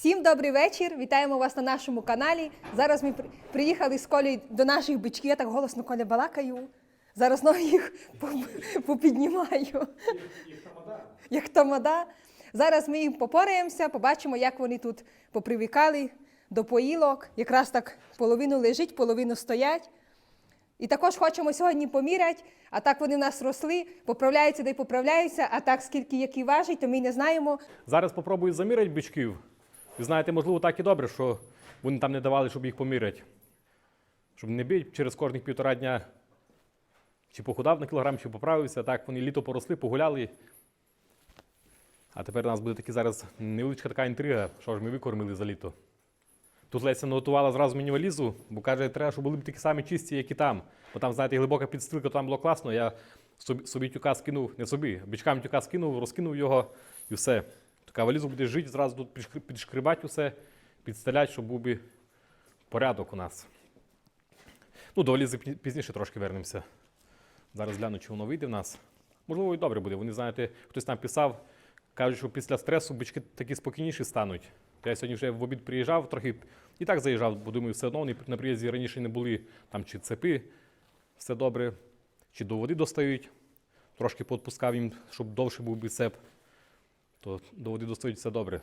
Всім добрий вечір. Вітаємо вас на нашому каналі. Зараз ми приїхали з Колею до наших бичків. Я так голосно Коля балакаю. Зараз ноги їх попіднімаю. Як тамада. Зараз ми їм попораємося, побачимо, як вони тут попривикали до поїлок. Якраз так половину лежить, половину стоять. І також хочемо сьогодні поміряти, а так вони в нас росли, поправляються де й поправляються, а так скільки які важать, то ми не знаємо. Зараз попробую заміряти бичків. Ви знаєте, можливо, так і добре, що вони там не давали, щоб їх поміряти. Щоб не бити через кожних півтора дня. Чи похудав на кілограм, чи поправився. Так, вони літо поросли, погуляли. А тепер у нас буде такі зараз невеличка така інтрига, що ж ми викормили за літо. Тут Леся наготувала зразу мені валізу, бо каже, треба, щоб були б такі самі чисті, як і там. Бо там, знаєте, глибока підстилка, там було класно. Я собі, собі тюка скинув, не собі, бичкам тюка скинув, розкинув його і все. Така валізу буде жити, зразу тут підшкрибати усе, підстеляти, щоб був би порядок у нас. Ну, до валізи пізніше трошки вернемося. Зараз гляну, чи воно вийде в нас. Можливо, і добре буде. Вони, знаєте, хтось там писав, кажуть, що після стресу бички такі спокійніші стануть. Я сьогодні вже в обід приїжджав, трохи і так заїжджав, бо думаю, все одно вони на приїзді раніше не були там чи цепи, все добре, чи до води достають. Трошки підпускав їм, щоб довше був би цеп, то до води достають все добре.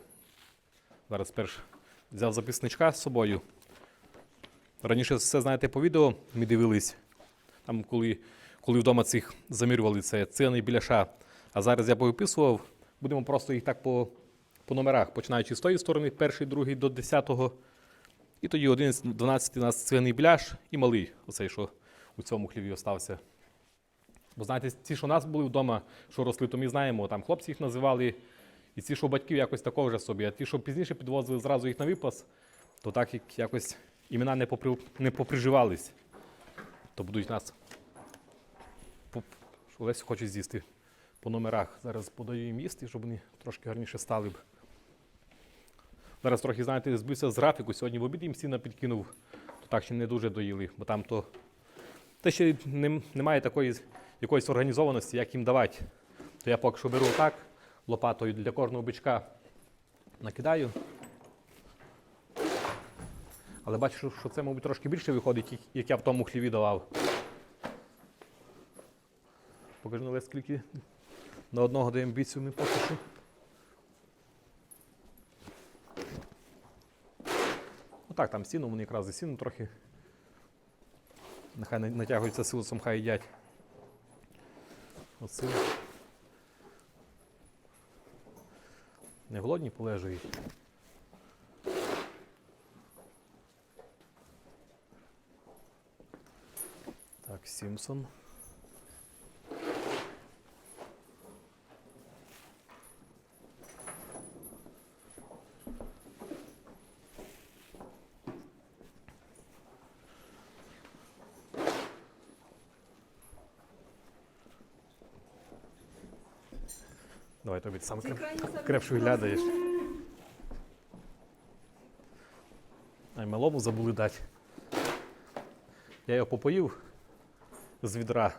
Зараз перш взяв записничка з собою. Раніше все, знаєте, по відео ми дивились, там, коли, коли вдома цих замірювали, це ціни біляша. А зараз я повиписував, будемо просто їх так по, по номерах, починаючи з тої сторони, перший, другий до 10-го. І тоді 11, 12 у нас цвяний біляш і малий, оцей, що у цьому хліві остався. Бо знаєте, ті, що у нас були вдома, що росли, то ми знаємо, там хлопці їх називали, і ці, що батьків якось такого вже собі. А ті, що пізніше підвозили зразу їх на випас, то так як якось імена не, попри, не поприживались. То будуть нас. Лесю хоче з'їсти по номерах. Зараз подаю їм їсти, щоб вони трошки гарніше стали б. Зараз трохи, знаєте, збився з графіку. Сьогодні в обід їм сіна підкинув, то так ще не дуже доїли, бо там то. Та ще немає такої якоїсь організованості, як їм давати. То я поки що беру так, лопатою для кожного бичка накидаю. Але бачу, що це, мабуть, трошки більше виходить, як- я в тому хліві давав. Покажи нове, скільки на одного даємо бійцю ми поки що. Ну так, там сіно, вони якраз і сіно трохи. Нехай на- натягуються силосом, хай їдять. Оце. Не голодні полежують. Так, Сімпсон. Давай тобі сам креп... крепше виглядаєш. А й малому забули дати. Я його попоїв з відра.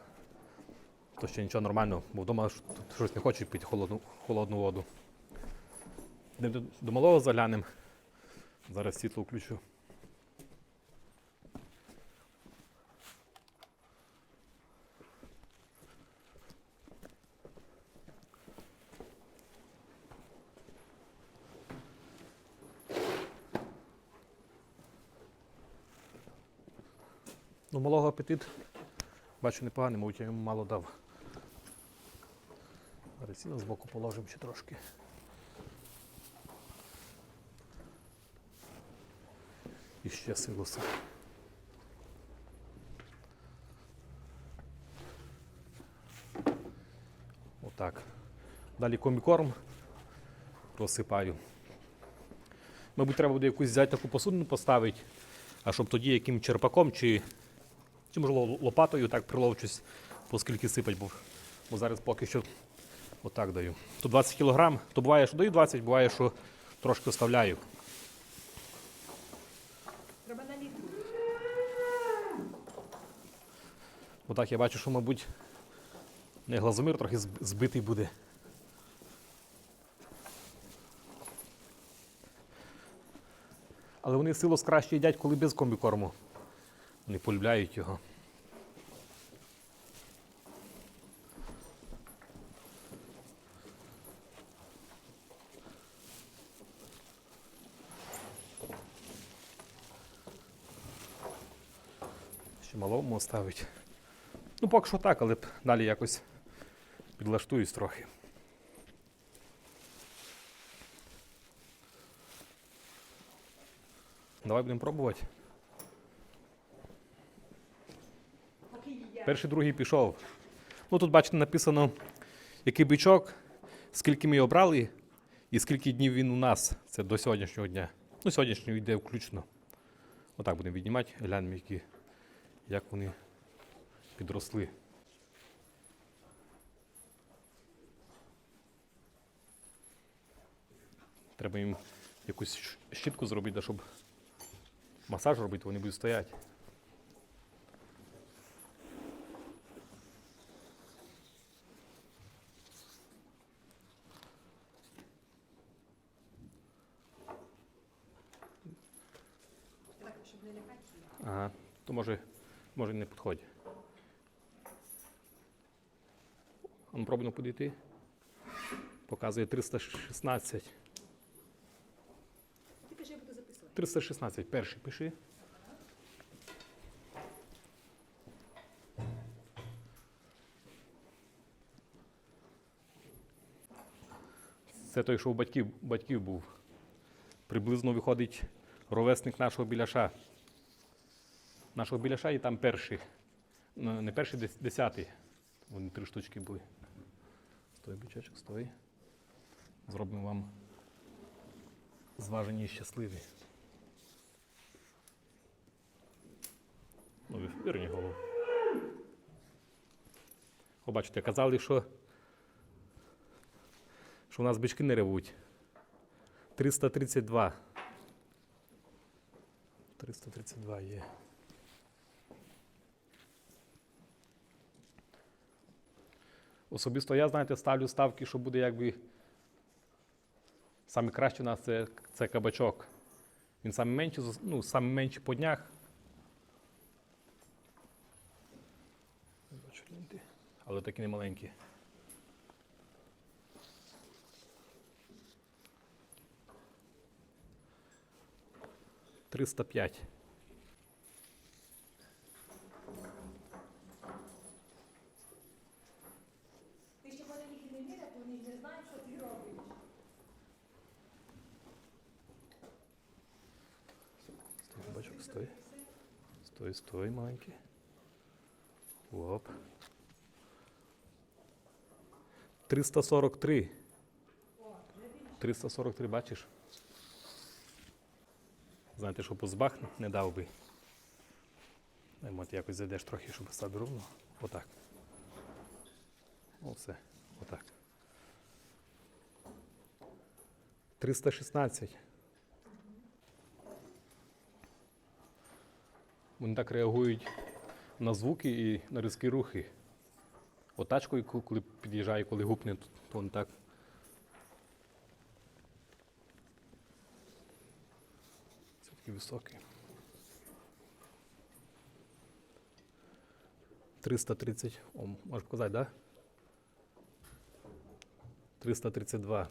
То ще нічого нормального, бо вдома тут щось не хочуть пити холодну, холодну воду. До малого заглянемо. Зараз світло включу. Ну, малого апетит. Бачу непоганий, мабуть, я йому мало дав. Зараз сіно збоку положимо ще трошки. І ще силоса. Отак. Далі комікорм розсипаю. Мабуть, треба буде якусь взяти таку посудину поставити, а щоб тоді яким черпаком чи чи можливо лопатою так приловчусь, оскільки сипать, бо, бо зараз поки що отак даю. Тут 20 кг, то буває, що даю 20, буває, що трошки оставляю. Треба на літру. Отак я бачу, що, мабуть, не глазомір трохи збитий буде. Але вони силос краще їдять, коли без комбікорму. Вони полюбляють його. Ще малому оставить. Ну, поки що так, але далі якось підлаштуюсь трохи. Давай будемо пробувати. Перший, другий пішов. Ну тут, бачите, написано, який бичок, скільки ми його брали і скільки днів він у нас. Це до сьогоднішнього дня. Ну, сьогоднішнього йде включно. Отак будемо віднімати, глянемо, які, як вони підросли. Треба їм якусь щітку зробити, щоб масаж робити, вони будуть стояти. Щоб не лякати. Ага, то може, може не підходить. Ну, пробуємо підійти. Показує 316. Ти кажи, я буду записувати. 316, перший пиши. Це той, що у батьків, батьків був. Приблизно виходить ровесник нашого біляша. Нашого біляша і там перший. Ну, Не перший, дес- десятий. Вони три штучки були. Стой, бичочок, стой. Зробимо вам зважені і щасливі. Ну, вирні голову. О, казали, що, що у нас бички не ревуть. 332. 332 є. Особисто я, знаєте, ставлю ставки, що буде якби. Саме краще у нас це, це кабачок. Він саме менший, ну, саме менший по днях. Але такі не маленькі. Триста п'ять. Ти ще коли їх не вірять, вони не знають, що ти робиш. Стой, бачок, стой. Стой, стой, маленький. Оп. 343. 343, бачиш? Знаєте, що по збах не дав би. Дай, може, якось зайдеш трохи, щоб стати ровно. Отак. О, все. Отак. 316. Вони так реагують на звуки і на різкі рухи. Отачкою, коли під'їжджає, коли гупне, то він так. Це такий високий. 330. О, можеш показати, так? Да? 332.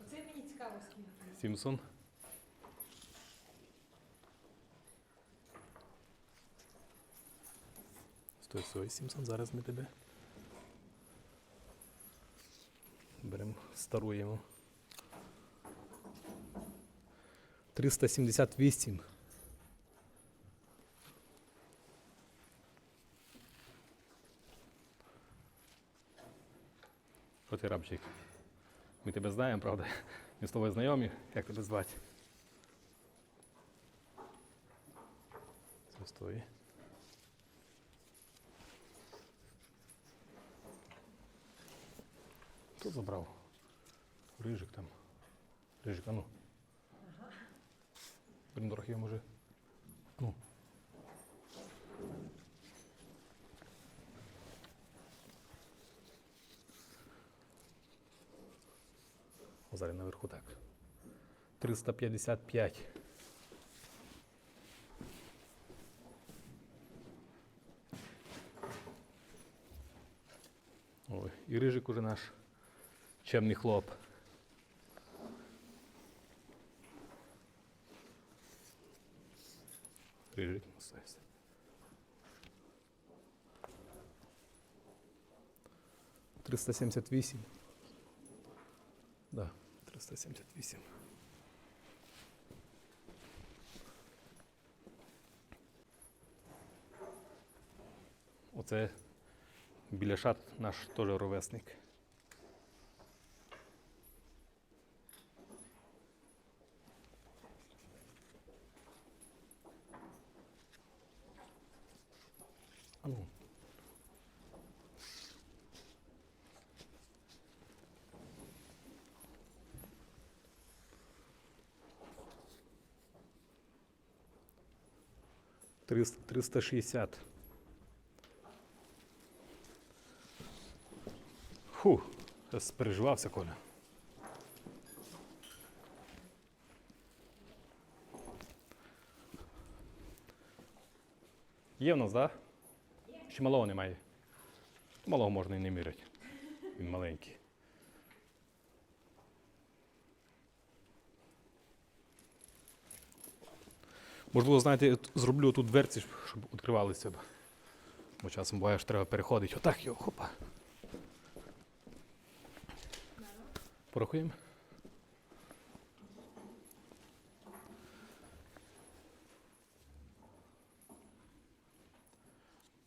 Оце мені цікаво скільки. Сімсон. Стой, стой, Сімсон, зараз ми тебе. Беремо, старуємо. 378. Що ти, рабчик? Ми тебе знаємо, правда? Ми з тобою знайомі, як тебе звати? Це стої. Хто забрав? Рижик там. Рижик, а ну. Блін, трохи може. Ну. Зараз наверху так. 355. Ой, і рижик уже наш чемний хлоп. Рижик насався. Триста сімдесят вісім. Да, 378. Оце біля шат наш теж ровесник. А ну. Триста- 360. Фу, переживався, Коля. Є в нас, так? Чи малого немає? Малого можна і не міряти. Він маленький. Можливо, знаєте, зроблю тут дверці, щоб відкривалися. Бо часом буває, що треба переходити. Отак його, хопа. Порахуємо.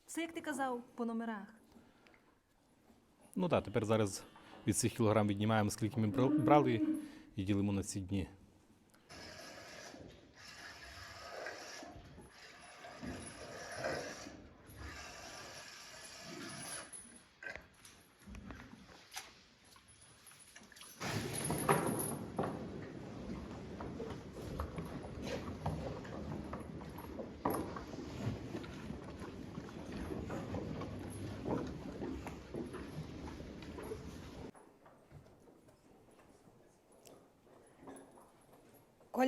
Це як ти казав по номерах. Ну так, тепер зараз від цих кілограм віднімаємо, скільки ми брали, і ділимо на ці дні.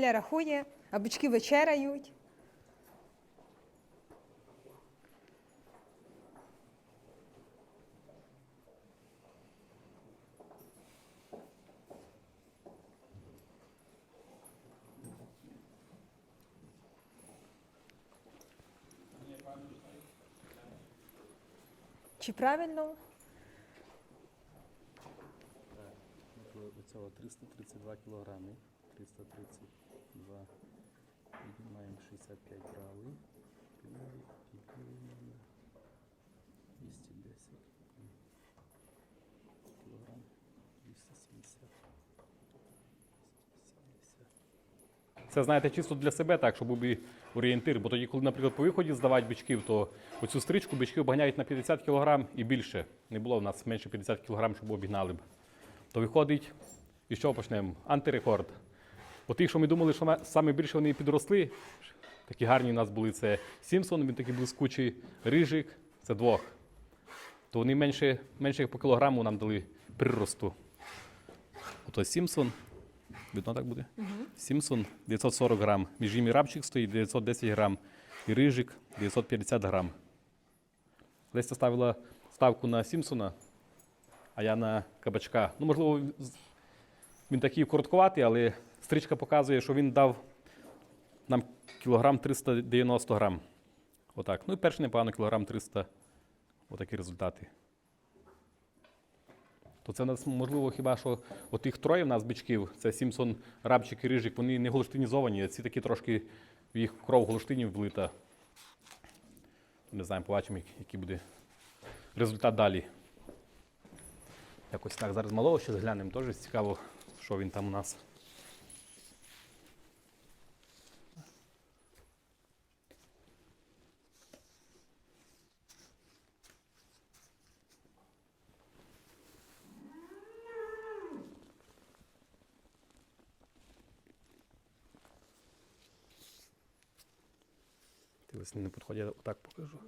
Коля рахує, а бички вечеряють. Чи правильно? Оцього 332 кілограми. 332. Віднімаємо 65 брали. 210 кілограм. 270. Це знаєте, чисто для себе так, щоб був орієнтир. Бо тоді, коли, наприклад, по виході здавати бичків, то оцю стрічку бички обганяють на 50 кг і більше. Не було в нас менше 50 кг, щоб обігнали б. То виходить, і що почнемо? Антирекорд. Бо тих, що ми думали, що саме більше вони підросли, такі гарні у нас були це Сімсон, він такий блискучий, Рижик, це двох. То вони менше, менше по кілограму нам дали приросту. Ото Сімсон, видно так буде? Сімсон 940 грам. Між ними рабчик стоїть 910 грам. І рижик 950 грам. Леся ставила ставку на Сімсона, а я на кабачка. Ну, можливо, він такий короткуватий, але стрічка показує, що він дав нам кілограм 390 грам. Отак. Ну і перший непогано кілограм 300. Отакі результати. То це у нас можливо хіба що отих троє в нас бичків, це Сімсон, Рабчик і Рижик, вони не голштинізовані, а ці такі трошки в їх кров голштинів влита. Не знаємо, побачимо, який буде результат далі. Якось так. Зараз малого ще зглянемо, теж цікаво, що він там у нас. Ось не підходить, я отак покажу.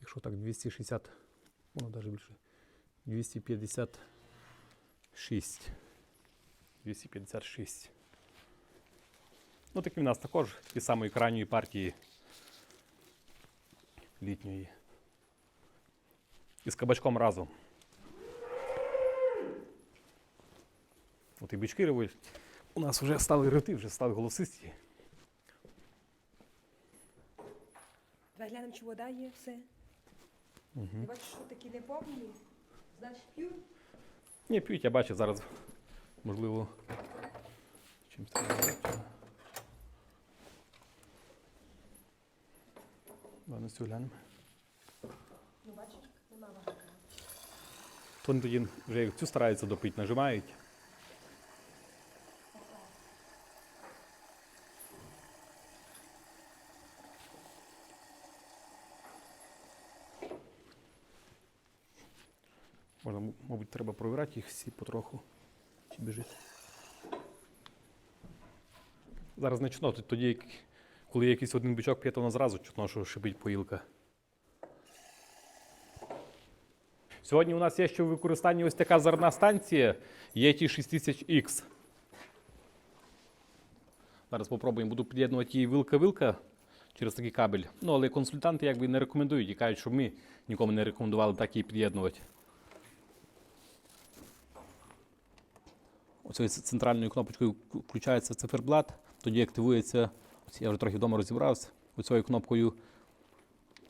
Якщо так 260, ну навіть більше, 250 6. 256. Ну, такі в нас також ті самої крайньої партії літньої. І з кабачком разом. От і бички ревуть. У нас вже стали рити, вже стали голосисті. Чи вода є, все. Ти бачиш, що такі не повні? Значить, п'ють. Ні, п'ють, я бачу зараз, можливо, чимось треба. Ладно, цю глянемо. Ну, бачиш, нема води. То вони тоді вже цю стараються допити, нажимають. Можна, мабуть, треба провірати їх всі потроху. Чи біжить. Зараз не чутно, тоді, коли якийсь один бичок п'є, то воно зразу чутно, що шипить поїлка. Сьогодні у нас є ще в використанні ось така зарна станція єті 6000X. Зараз попробуємо, буду під'єднувати її вилка-вилка через такий кабель. Ну, але консультанти якби не рекомендують і кажуть, що ми нікому не рекомендували так її під'єднувати. Оцією ц- центральною кнопочкою включається циферблат, тоді активується, я вже трохи вдома розібрався, оцією кнопкою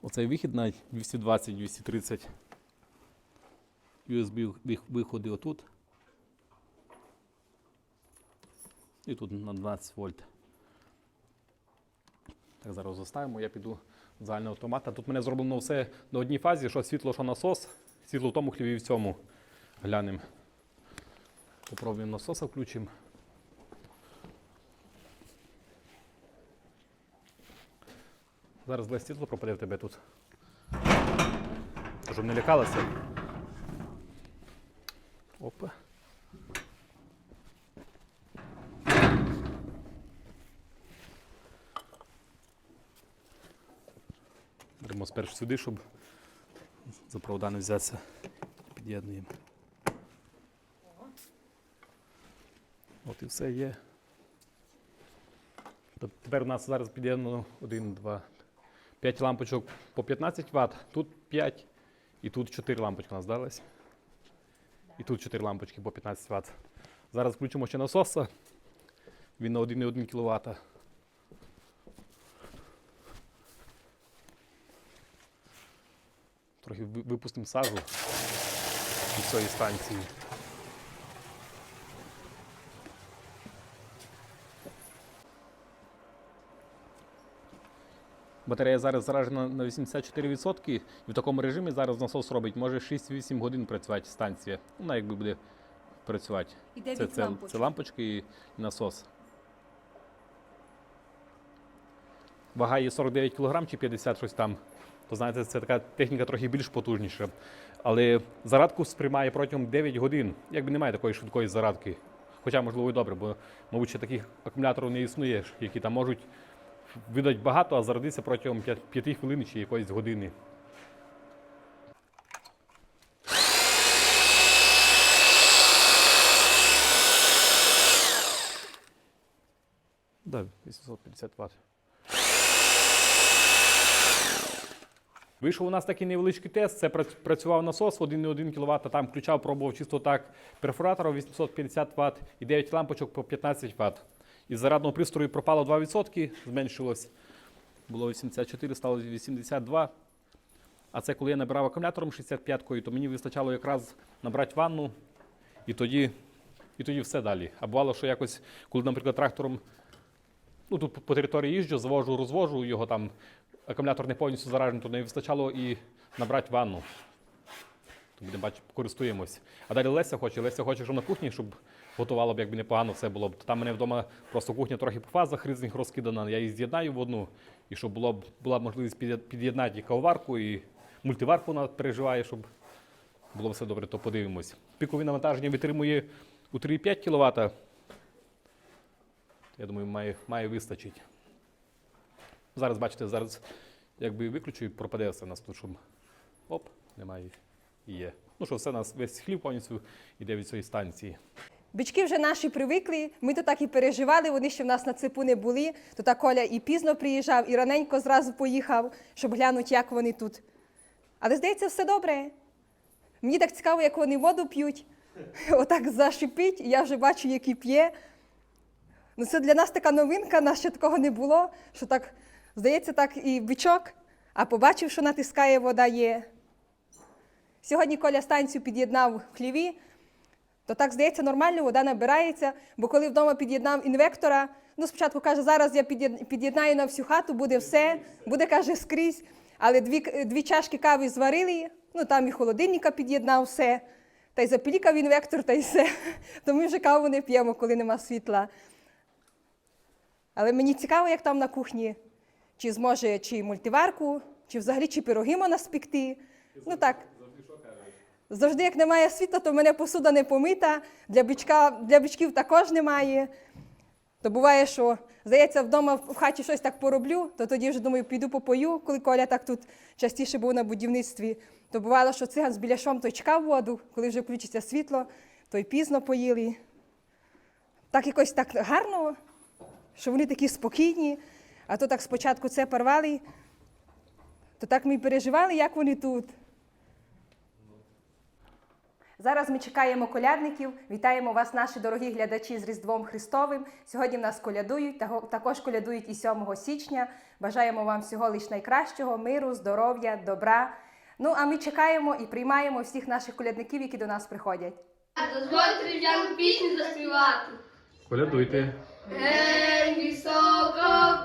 оцей вихід на 220-230. USB вих- виходи отут. І тут на 12 вольт. Так, зараз заставимо, я піду в загальний автомат. А тут мене зроблено все на одній фазі, що світло, що насос. Світло в тому хліві і в цьому. Глянемо. Попробуємо насоса включимо. Зараз для світло пропаде в тебе тут. Щоб не лякалася. Опа. Беремо спершу сюди, щоб за провода не взятися. Під'єднуємо. От і все є. Тепер у нас зараз під'єднано 1, 2, 5 лампочок по 15 Вт, тут 5 і тут 4 лампочки у нас дались. І тут 4 лампочки по 15 Вт. Зараз включимо ще насоса. Він на 1,1 кВт. Трохи випустимо сажу від цієї станції. Батарея зараз заражена на 84%, і в такому режимі зараз насос робить може 6-8 годин працювати станція. Вона якби буде працювати. І Це, 9 це, лампочок. це лампочки і насос. Вага є 49 кг чи 50 щось там. То знаєте, це така техніка трохи більш потужніша. Але зарадку сприймає протягом 9 годин. Якби немає такої швидкої зарадки. Хоча, можливо, і добре, бо, мабуть, ще таких акумуляторів не існує, які там можуть видати багато, а зарядитися протягом 5 хвилин чи якоїсь години. Да, 850 Вт. Вийшов у нас такий невеличкий тест. Це працював насос 1,1 кВт, там включав, пробував чисто так перфоратора 850 Вт і 9 лампочок по 15 Вт. Із зарядного пристрою пропало 2%, зменшилось. Було 84, стало 82. А це коли я набирав акумулятором 65-кою, то мені вистачало якраз набрати ванну і тоді, і тоді все далі. А бувало, що якось, коли, наприклад, трактором ну, тут по території їжджу, завожу, розвожу його там, акумулятор не повністю заражений, то не вистачало і набрати ванну. То будемо бачити, користуємось. А далі Леся хоче. Леся хоче, щоб на кухні, щоб готувало б, якби непогано все було б. Там мене вдома просто кухня трохи по фазах різних розкидана. Я її з'єднаю в одну, і щоб було була б можливість під'єднати і кавоварку, і мультиварку вона переживає, щоб було все добре, то подивимось. Пікові навантаження витримує у 3,5 кВт. Я думаю, має, має вистачить. Зараз, бачите, зараз якби виключу і пропаде все у нас тут, щоб оп, немає є. Ну що все нас весь хліб повністю йде від цієї станції. Бички вже наші привикли, ми то так і переживали, вони ще в нас на цепу не були. То так Коля і пізно приїжджав, і раненько зразу поїхав, щоб глянути, як вони тут. Але здається, все добре. Мені так цікаво, як вони воду п'ють. Отак зашипить, і я вже бачу, який п'є. Ну, це для нас така новинка, нас ще такого не було, що так, здається, так і бичок, а побачив, що натискає вода є. Сьогодні Коля станцію під'єднав в хліві, то так здається, нормально, вода набирається, бо коли вдома під'єднав інвектора, ну спочатку каже, зараз я під'єднаю на всю хату, буде все, буде, каже, скрізь. Але дві, дві чашки кави зварили, ну там і холодильника під'єднав все, та й запілікав інвектор, та й все. То ми вже каву не п'ємо, коли нема світла. Але мені цікаво, як там на кухні, чи зможе чи мультиварку, чи взагалі чи пироги можна спекти. Ну так. Завжди, як немає світла, то в мене посуда не помита, для, бичка, для бичків також немає. То буває, що здається, вдома в хаті щось так пороблю, то тоді вже думаю, піду попою, коли Коля так тут частіше був на будівництві. То бувало, що циган з біляшом той чекав воду, коли вже включиться світло, то й пізно поїли. Так якось так гарно, що вони такі спокійні, а то так спочатку це порвали, то так ми переживали, як вони тут. Зараз ми чекаємо колядників. Вітаємо вас, наші дорогі глядачі, з Різдвом Христовим. Сьогодні в нас колядують, також колядують і 7 січня. Бажаємо вам всього лиш найкращого, миру, здоров'я, добра. Ну а ми чекаємо і приймаємо всіх наших колядників, які до нас приходять. Дозвольте різдвяну пісню заспівати. Колядуйте. Гей, високо в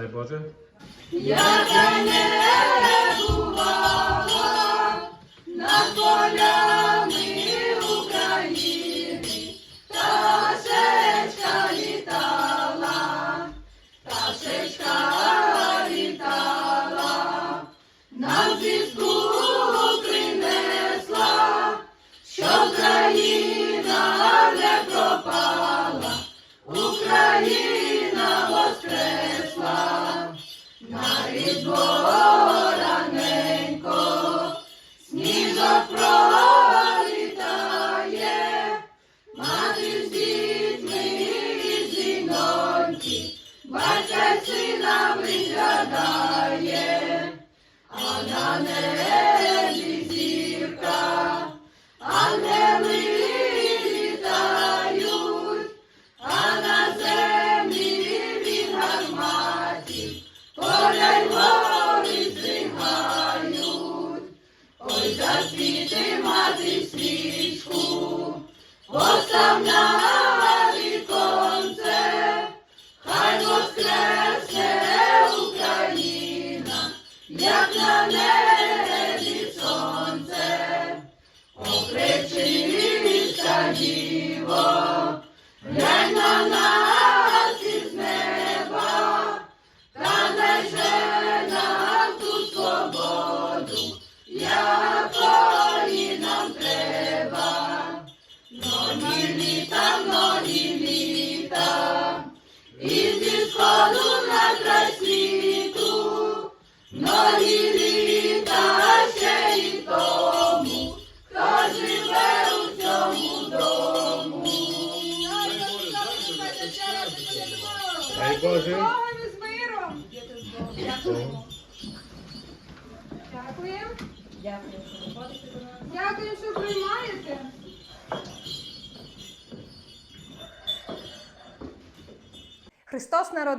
Дай Боже. Я не бувала на полями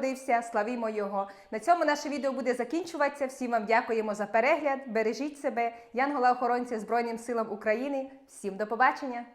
народився, славімо Його. На цьому наше відео буде закінчуватися. Всім вам дякуємо за перегляд. Бережіть себе, Янгола охоронця Збройним силам України. Всім до побачення!